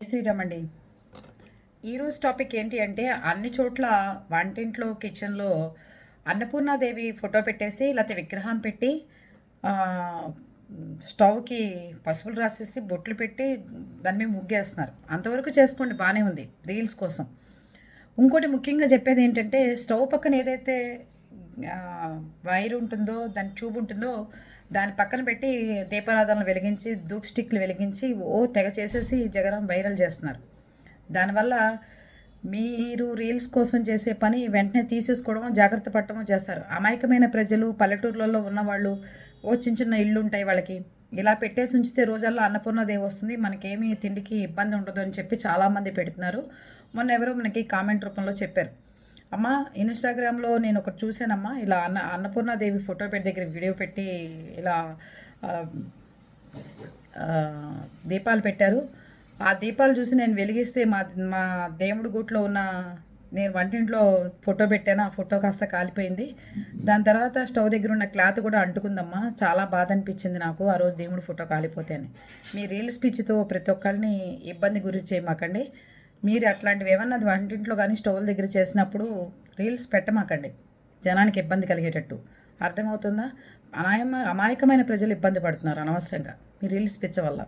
శ్రీరామ్ అండి ఈరోజు టాపిక్ ఏంటి అంటే అన్ని చోట్ల వంటింట్లో కిచెన్లో అన్నపూర్ణాదేవి ఫోటో పెట్టేసి లేకపోతే విగ్రహం పెట్టి స్టవ్కి పసుపులు రాసేసి బొట్లు పెట్టి దాని మీద ముగ్గేస్తున్నారు. అంతవరకు చేసుకోండి బాగానే ఉంది రీల్స్ కోసం. ఇంకోటి ముఖ్యంగా చెప్పేది ఏంటంటే స్టవ్ పక్కన ఏదైతే వైర్ ఉంటుందో దాని ట్యూబ్ ఉంటుందో దాని పక్కన పెట్టి దీపారాధనలు వెలిగించి ధూప్ స్టిక్లు వెలిగించి ఓ తెగ చేసేసి జగరం వైరల్ చేస్తున్నారు. దానివల్ల మీరు రీల్స్ కోసం చేసే పని వెంటనే తీసేసుకోవడం జాగ్రత్త పడటమో చేస్తారు. అమాయకమైన ప్రజలు పల్లెటూర్లలో ఉన్నవాళ్ళు ఓ చిన్న చిన్న ఇళ్ళు ఉంటాయి వాళ్ళకి. ఇలా పెట్టేసి ఉంచితే రోజల్లా అన్నపూర్ణదేవి వస్తుంది. మనకేమీ తిండికి ఇబ్బంది ఉండదు అని చెప్పి చాలామంది పెడుతున్నారు. మొన్న ఎవరో మనకి కామెంట్ రూపంలో చెప్పారు. అమ్మ ఇన్స్టాగ్రామ్లో నేను ఒకటి చూశానమ్మా ఇలా అన్న అన్నపూర్ణాదేవి ఫోటో పెట్టి దగ్గర వీడియో పెట్టి ఇలా దీపాలు పెట్టారు. ఆ దీపాలు చూసి నేను వెలిగిస్తే మా మా దేవుడి గూట్లో ఉన్న నేను వంటింట్లో ఫోటో పెట్టాను ఆ ఫోటో కాస్త కాలిపోయింది. దాని తర్వాత స్టవ్ దగ్గర ఉన్న క్లాత్ కూడా అంటుకుందమ్మా చాలా బాధ అనిపించింది నాకు ఆ రోజు దేవుడి ఫోటో కాలిపోతే అని. మీ రీల్స్ పిచ్చితో ప్రతి ఒక్కరిని ఇబ్బంది గురి చేయమాకండి. మీరు అట్లాంటివి ఏమన్నా వంటింట్లో కానీ స్టవ్ల దగ్గర చేసినప్పుడు రీల్స్ పెట్టమాకండి. జనానికి ఇబ్బంది కలిగేటట్టు. అర్థమవుతుందా? అనాయమ అమాయకమైన ప్రజలు ఇబ్బంది పడుతున్నారు అనవసరంగా మీ రీల్స్ పిచ్చ వల్ల.